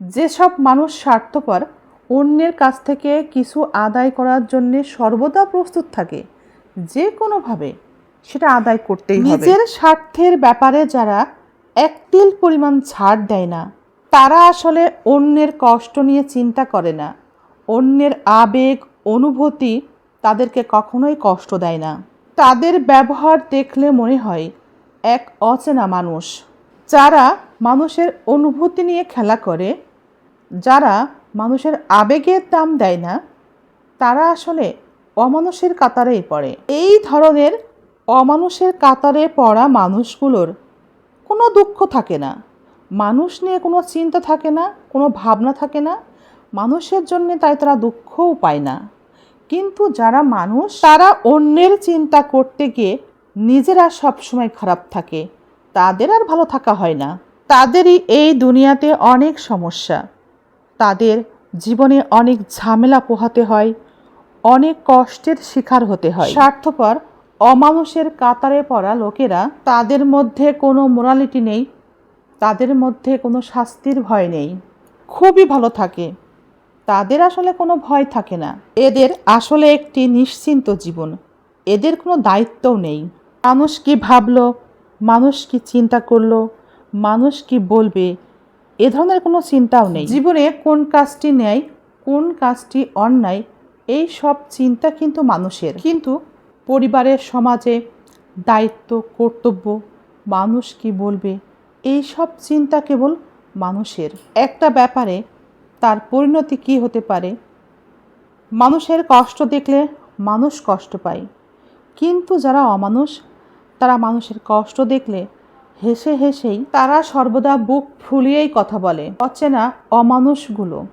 যেসব মানুষ স্বার্থপর, অন্যের কাছ থেকে কিছু আদায় করার জন্য সর্বদা প্রস্তুত থাকে, যে কোনোভাবে সেটা আদায় করতেই নিজের স্বার্থের ব্যাপারে যারা এক তিল পরিমাণ ছাড় দেয় না, তারা আসলে অন্যের কষ্ট নিয়ে চিন্তা করে না। অন্যের আবেগ, অনুভূতি তাদেরকে কখনোই কষ্ট দেয় না। তাদের ব্যবহার দেখলে মনে হয় এক অচেনা মানুষ। যারা মানুষের অনুভূতি নিয়ে খেলা করে যারা মানুষের আবেগের দাম দেয় না, তারা আসলে অমানুষের কাতারেই পড়ে। এই ধরনের অমানুষের কাতারে পড়া মানুষগুলোর কোনো দুঃখ থাকে না। মানুষ নিয়ে কোনো চিন্তা থাকে না, কোনো ভাবনা থাকে না। মানুষের জন্য তাই তারা দুঃখও পায় না। কিন্তু যারা মানুষ, তারা অন্যের চিন্তা করতে গিয়ে নিজেরা সবসময় খারাপ থাকে। তাদের আর ভালো থাকা হয় না। তাদেরই এই দুনিয়াতে অনেক সমস্যা। তাদের জীবনে অনেক ঝামেলা পোহাতে হয়, অনেক কষ্টের শিকার হতে হয়। স্বার্থপর, অমানুষের কাতারে পড়া লোকেরা তাদের মধ্যে কোনো মোরালিটি নেই, তাদের মধ্যে কোনো শাস্তির ভয় নেই। খুবই ভালো থাকে। তাদের আসলে কোনো ভয় থাকে না। এদের আসলে একটি নিশ্চিন্ত জীবন। এদের কোনো দায়িত্বও নেই। মানুষ কি ভাবলো? মানুষ কি চিন্তা করল? মানুষ কি বলবে? এ ধরনের কোনো চিন্তাও নেই। জীবনে কোন কাজটি ন্যায়, কোন কাজটি অন্যায়, এই সব চিন্তা কিন্তু মানুষের। কিন্তু পরিবারের সমাজে দায়িত্ব, কর্তব্য, মানুষ কি বলবে, এই সব চিন্তা কেবল মানুষের। একটা ব্যাপারে তার পরিণতি কি হতে পারে? মানুষের কষ্ট দেখলে মানুষ কষ্ট পায়। কিন্তু যারা অমানুষ, তারা মানুষের কষ্ট দেখলে হেসে হেসেই তারা সর্বদা বুক ফুলিয়েই কথা বলে। অচেনা অমানুষগুলো।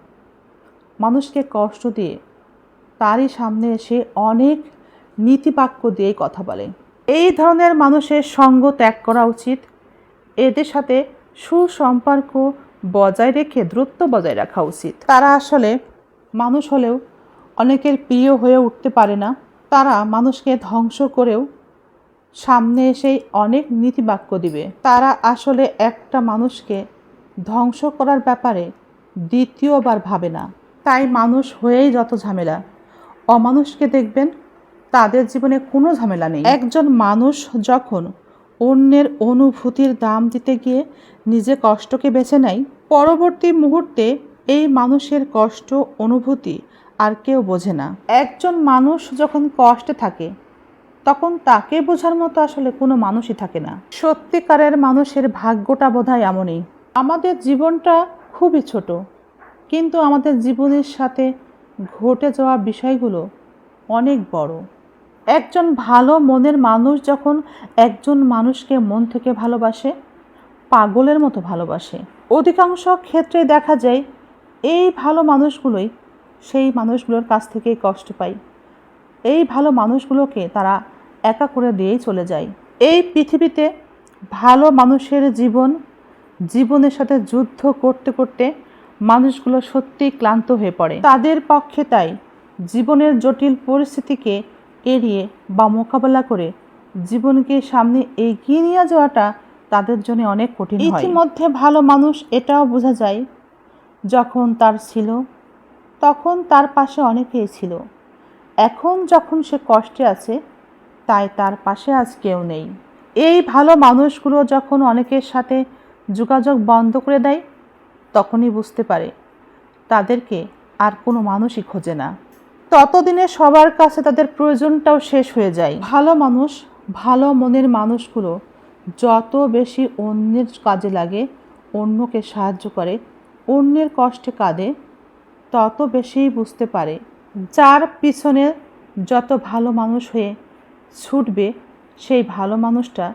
মানুষকে কষ্ট দিয়ে তারই সামনে এসে অনেক নীতিবাক্য দিয়ে কথা বলে। এই ধরনের মানুষের সঙ্গ ত্যাগ করা উচিত। এদের সাথে সুসম্পর্ক বজায় রেখে দ্রুত বজায় রাখা উচিত। তারা আসলে মানুষ হলেও অনেকের প্রিয় হয়ে উঠতে পারে না। তারা মানুষকে ধ্বংস করেও সামনে এসেই অনেক নীতিবাক্য দিবে। তারা আসলে একটা মানুষকে ধ্বংস করার ব্যাপারে দ্বিতীয়বার ভাবে না। তাই মানুষ হয়েই যত ঝামেলা। অমানুষকে দেখবেন, তাদের জীবনে কোনো ঝামেলা নেই। একজন মানুষ যখন অন্যের অনুভূতির দাম দিতে গিয়ে নিজে কষ্টকে বেছে নেয়, পরবর্তী মুহূর্তে এই মানুষের কষ্ট, অনুভূতি আর কেউ বোঝে না। একজন মানুষ যখন কষ্টে থাকে তখন তাকে বোঝার মতো আসলে কোনো মানুষই থাকে না। সত্যিকারের মানুষের ভাগ্যটা বোধহয় এমনই। আমাদের জীবনটা খুবই ছোট, কিন্তু আমাদের জীবনের সাথে ঘটে যাওয়া বিষয়গুলো অনেক বড়। একজন ভালো মনের মানুষ যখন একজন মানুষকে মন থেকে ভালোবাসে, পাগলের মতো ভালোবাসে। অধিকাংশ ক্ষেত্রে দেখা যায়, এই ভালো মানুষগুলোই সেই মানুষগুলোর কাছ থেকেই কষ্ট পায়। এই ভালো মানুষগুলোকে তারা একা করে দিয়েই চলে যায়। এই পৃথিবীতে ভালো মানুষের জীবন, জীবনের সাথে যুদ্ধ করতে করতে মানুষগুলো সত্যিই ক্লান্ত হয়ে পড়ে। তাদের পক্ষে তাই জীবনের জটিল পরিস্থিতিকে এড়িয়ে বা মোকাবেলা করে জীবনকে সামনে এগিয়ে নিয়ে যাওয়াটা তাদের জন্য অনেক কঠিন ইতিমধ্যে ভালো মানুষ এটাও বোঝা যায়, যখন তার ছিল, তখন তার পাশে অনেকেই ছিল। এখন যখন সে কষ্টে আছে তাই তার পাশে আজ কেউ নেই। এই ভালো মানুষগুলো যখন অনেকের সাথে যোগাযোগ বন্ধ করে দেয়, তখনই বুঝতে পারে তাদেরকে আর কোনো মানুষই খোঁজে না। ততদিনে সবার কাছে তাদের প্রয়োজনটাও শেষ হয়ে যায়। ভালো মানুষ, ভালো মনের মানুষগুলো যত বেশি অন্যের কাজে লাগে, অন্যকে সাহায্য করে, অন্যের কষ্টে কাঁদে, তত বেশিই বুঝতে পারে। যার পিছনে যত ভালো মানুষ হয়ে ছুটবে সেই ভালো মানুষটা,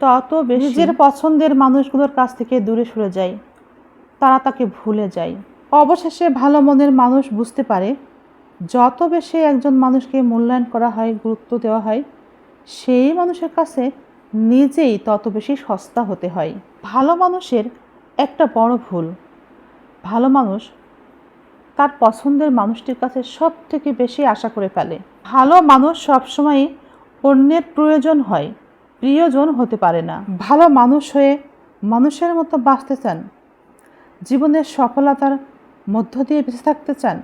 তত বেশি নিজের পছন্দের মানুষগুলোর কাছ থেকে দূরে সরে যায়। তারা তাকে ভুলে যায়। অবশেষে ভালো মনের মানুষ বুঝতে পারে, যত বেশি একজন মানুষকে মূল্যায়ন করা হয়, গুরুত্ব দেওয়া হয়, সেই মানুষের কাছে নিজেই তত বেশি সস্তা হতে হয়। ভালো মানুষের একটা বড় ভুল, ভালো মানুষ তার পছন্দের মানুষটির কাছে সব থেকে বেশি আশা করে ফেলে। ভালো মানুষ সবসময় অন্যের প্রয়োজন হয়, প্রিয়জন হতে পারে না। ভালো মানুষ হয়ে মানুষের মতো বাঁচতে চান, জীবনের সফলতার মধ্য দিয়ে বেঁচে থাকতে চান।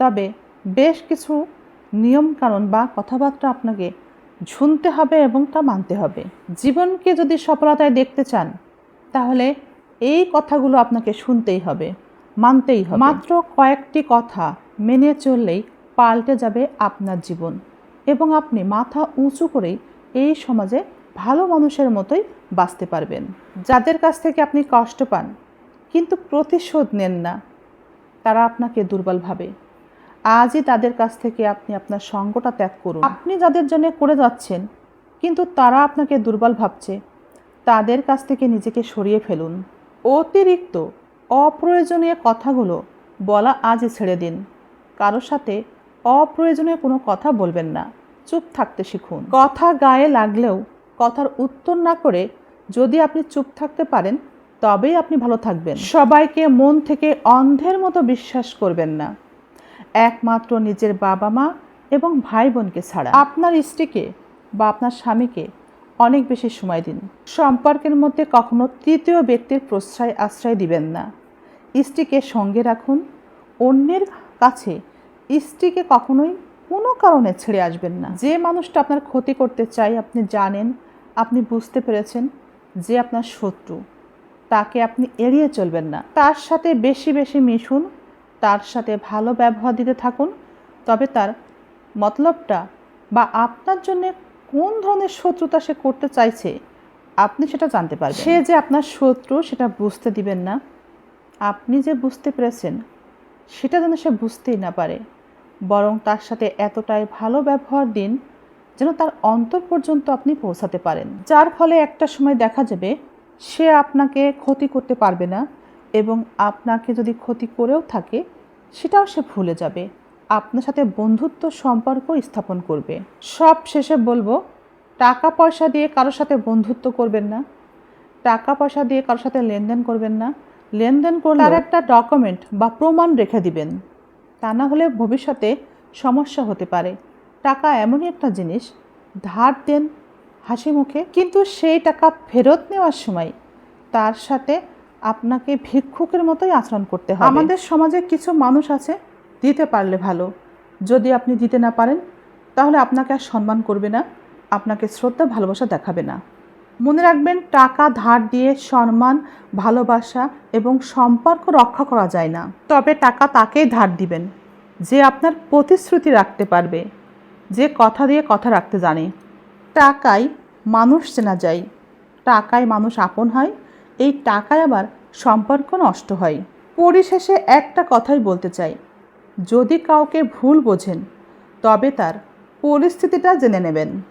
তবে বেশ কিছু নিয়মকানুন বা কথাবার্তা আপনাকে শুনতে হবে এবং তা মানতে হবে। জীবনকে যদি সফলতায় দেখতে চান, তাহলে এই কথাগুলো আপনাকে শুনতেই হবে, মানতেই হবে। মাত্র কয়েকটি কথা মেনে চললেই পাল্টে যাবে আপনার জীবন। এবং আপনি মাথা উঁচু করেই এই সমাজে ভালো মানুষের মতোই বাঁচতে পারবেন। যাদের কাছ থেকে আপনি কষ্ট পান, কিন্তু প্রতিশোধ নেন না, তারা আপনাকে দুর্বল ভাবে। আজই তাদের কাছ থেকে আপনি আপনার সঙ্গটা ত্যাগ করুন। আপনি যাদের জন্য করে যাচ্ছেন, কিন্তু তারা আপনাকে দুর্বল ভাবছে, তাদের কাছ থেকে নিজেকে সরিয়ে ফেলুন। অতিরিক্ত, অপ্রয়োজনীয় কথাগুলো বলা আজই ছেড়ে দিন। কারোর সাথে অপ্রয়োজনীয় কোনো কথা বলবেন না। চুপ থাকতে শিখুন। কথা গায়ে লাগলেও কথার উত্তর না করে যদি আপনি চুপ থাকতে পারেন, তবেই আপনি ভালো থাকবেন। সবাইকে মন থেকে অন্ধের মতো বিশ্বাস করবেন না। একমাত্র নিজের বাবা মা এবং ভাই বোনকে ছাড়া। আপনার স্ত্রীকে বা আপনার স্বামীকে অনেক বেশি সময় দিন। সম্পর্কের মধ্যে কখনো তৃতীয় ব্যক্তির প্রশ্রয় আশ্রয় দিবেন না। স্ত্রীকে সঙ্গে রাখুন। অন্যের কাছে স্ত্রীকে কখনোই কোনো কারণে ছেড়ে আসবেন না। যে মানুষটা আপনার ক্ষতি করতে চাই আপনি জানেন আপনি বুঝতে পেরেছেন যে আপনার শত্রু তাকে আপনি এড়িয়ে চলবেন না। তার সাথে বেশি বেশি মিশুন তার সাথে ভালো ব্যবহার দিতে থাকুন। তবে তার মতলবটা বা আপনার জন্য কোন ধরনের শত্রুতা সে করতে চাইছে আপনি সেটা জানতে পারবেন সে যে আপনার শত্রু সেটা বুঝতে দিবেন না। আপনি যে বুঝতে পেরেছেন সেটা যেন সে বুঝতেই না পারে। বরং তার সাথে এতটাই ভালো ব্যবহার দিন যেন তার অন্তর পর্যন্ত আপনি পৌঁছাতে পারেন। যার ফলে একটা সময় দেখা যাবে সে আপনাকে ক্ষতি করতে পারবে না এবং আপনাকে যদি ক্ষতি করেও থাকে সেটাও সে ভুলে যাবে। আপনার সাথে বন্ধুত্ব সম্পর্ক স্থাপন করবে। সব শেষে বলব টাকা পয়সা দিয়ে কারোর সাথে বন্ধুত্ব করবেন না। টাকা পয়সা দিয়ে কারোর সাথে লেনদেন করবেন না। লেনদেন করলে তার একটা ডকুমেন্ট বা প্রমাণ রেখে দিবেন। তা না হলে ভবিষ্যতে সমস্যা হতে পারে। টাকা এমনই একটা জিনিস, ধার দেন হাসি মুখে, কিন্তু সেই টাকা ফেরত নেওয়ার সময় তার সাথে আপনাকে ভিক্ষুকের মতোই আচরণ করতে হবে। আমাদের সমাজে কিছু মানুষ আছে, দিতে পারলে ভালো। যদি আপনি দিতে না পারেন, তাহলে আপনাকে আর সম্মান করবে না, আপনাকে শ্রদ্ধা, ভালোবাসা দেখাবে না। মনে রাখবেন, টাকা, ধার দিয়ে সম্মান, ভালোবাসা এবং সম্পর্ক রক্ষা করা যায় না। তবে টাকা তাকেই ধার দিবেন। যে আপনার প্রতিশ্রুতি রাখতে পারবে, যে কথা দিয়ে কথা রাখতে জানে। টাকায় মানুষ চেনা যায়। টাকায় মানুষ আপন হয়। এই টাকায় আবার সম্পর্ক নষ্ট হয়। পরিশেষে একটা কথাই বলতে চাই। যদি কাউকে ভুল বোঝেন, তবে তার পরিস্থিতিটা জেনে নেবেন।